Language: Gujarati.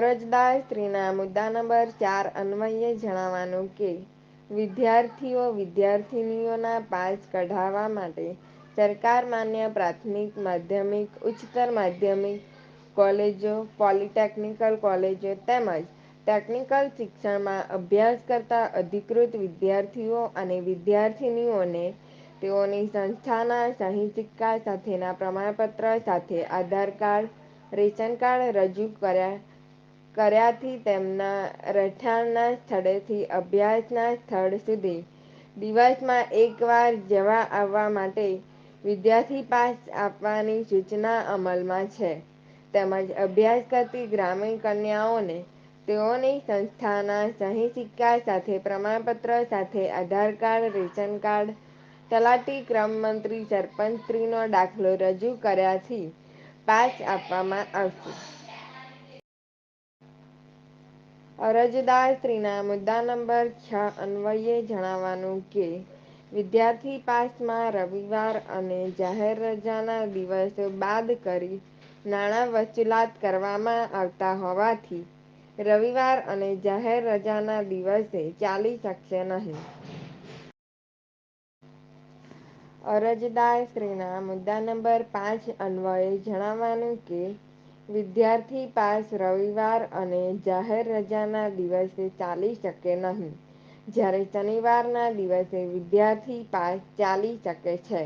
અરજદારશ્રીના મુદ્દા નંબર ચાર અન્વયે જણાવવાનું કે, વિદ્યાર્થીઓ વિદ્યાર્થીનીઓના પાસ કઢાવવા માટે સરકાર માન્ય પ્રાથમિક, માધ્યમિક, ઉચ્ચતર માધ્યમિક કોલેજો, પોલિટેકનિકલ કોલેજો તેમજ ટેકનિકલ શિક્ષણમાં અભ્યાસ કરતા અધિકૃત વિદ્યાર્થીઓ અને વિદ્યાર્થીનીઓને તેઓની સંસ્થાના સહી સિક્કા સાથેના પ્રમાણપત્ર સાથે આધાર કાર્ડ, રેશન કાર્ડ રજૂ કર્યાથી તેમના રહેઠાણના સ્થળેથી અભ્યાસના સ્થળ સુધી દિવસમાં એકવાર જવા આવવા માટે વિદ્યાર્થી પાસ આપવાની સૂચના અમલમાં છે. તેમજ અભ્યાસ કરતી ગ્રામીણ કન્યાઓને તેઓની સંસ્થાના સહી સિક્કા સાથે પ્રમાણપત્ર સાથે આધાર કાર્ડ, રેશન કાર્ડ, તલાટી ક્રમ મંત્રી સરપંચશ્રીનો દાખલો રજૂ કર્યાથી પાસ આપવામાં આવશે. અરજદારશ્રીના મુદ્દા નંબર છ અન્વયે જણાવવાનું કે, વિદ્યાર્થી પાસમાં રવિવાર અને જાહેર રજાના દિવસો બાદ કરી નાણાં વસૂલાત કરવામાં આવતા હોવાથી, રવિવાર અને જાહેર રજાના દિવસે ચાલી શકશે નહીં. અરજદારશ્રીના મુદ્દા નંબર પાંચ અન્વયે જણાવવાનું કે વિદ્યાર્થી પાસ રવિવાર અને જાહેર રજાના દિવસે ચાલી શકે નહીં. જ્યારે શનિવારના દિવસે વિદ્યાર્થી પાસ ચાલી શકે છે.